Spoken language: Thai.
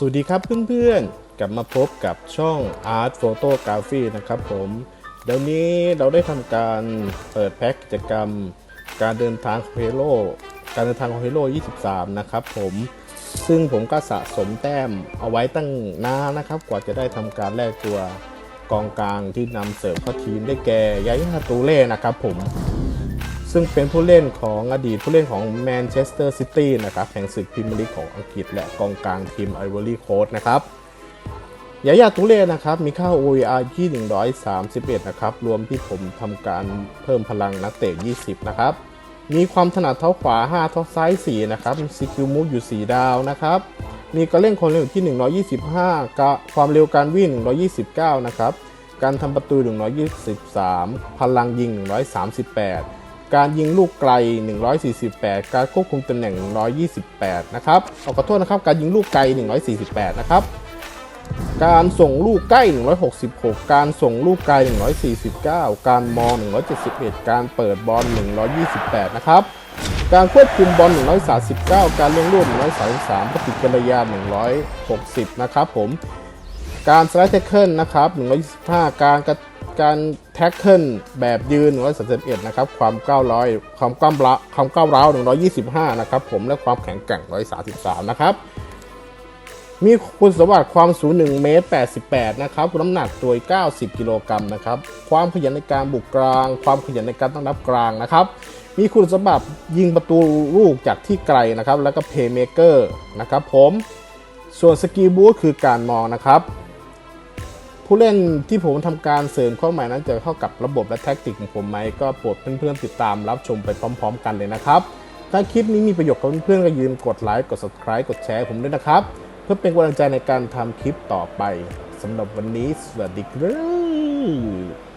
สวัสดีครับเพื่อนๆ กลับมาพบกับช่อง Art Photography นะครับผมเดี๋ยวนี้เราได้ทำการเปิดแพ็กกิจกรรม การเดินทางของเฮโร่การเดินทางของเฮโร่23 นะครับผมซึ่งผมก็สะสมแต้มเอาไว้ตั้งนานนะครับ กว่าจะได้ทำการแลกตัวกองกลางที่นำเสริมเข้าทีมได้แก่ยายาตูเล่นะครับผม ซึ่งเป็นผู้เล่นของอดีตผู้เล่นของแมนเชสเตอร์ซิตี้นะครับแห่งศึกพรีเมียร์ลีกของอังกฤษ และกองกลางทีมไอวอรี่โคสต์นะครับยายาตุเล่นะครับ มีค่า OER ที่131 นะครับ รวมที่ผมทำการเพิ่มพลังนักเตะ 20 นะครับ มีความถนัดเท้าขวา 5 เท้าซ้าย 4 นะครับ มีสกิลมูฟอยู่ 4 ดาวนะครับ มีการเล่นความเร็วที่ 125กับความเร็วการวิ่ง 129 นะครับ การทำประตู 123 พลังยิง 138 การยิงลูกไกล 148 การควบคุมตำแหน่ง 128 นะครับเอาขอโทษนะครับ การยิงลูกไกล 148 นะครับ การส่งลูกใกล้ 166 การส่งลูกไกล 149 การมอง171 การเปิดบอล 128 นะครับ การควบคุมบอล 139 การเลี้ยงลูก 133 ปฏิกิริยา 160 นะครับผม การสไลด์แท็กเกิลนะครับ 125 การกระ การแท็กเกิลแบบยืน131นะครับ ความก้าวร้อยความก้าวร้าความก้าวร้าว125 นะครับ ผมและความแข็งแกร่ง 133 นะครับ มีคุณสมบัติความสูง1เมตร88 นะครับน้ำหนักตัว 90 กิโลกรัมนะครับ ความขยันในการบุกกลาง ความขยันในการตั้งรับกลางนะครับมีคุณสมบัติยิงประตูลูกจากที่ไกลนะครับ แล้วก็เพย์เมเกอร์นะครับผม ส่วนสกิลบูทคือการมองนะครับ ผู้เล่นที่ผมทำการเสริมเข้ามานั้นจะเข้ากับระบบและแท็กติกของผมไหมก็โปรดเพื่อนๆติดตามรับชมไปพร้อม ๆ กันเลยนะครับ ถ้าคลิปนี้มีประโยชน์กับเพื่อนๆก็ยืมกดไลค์กด subscribe กดแชร์ผมด้วยนะครับ เพื่อเป็นกำลังใจในการทำคลิปต่อไปสำหรับวันนี้สวัสดีครับ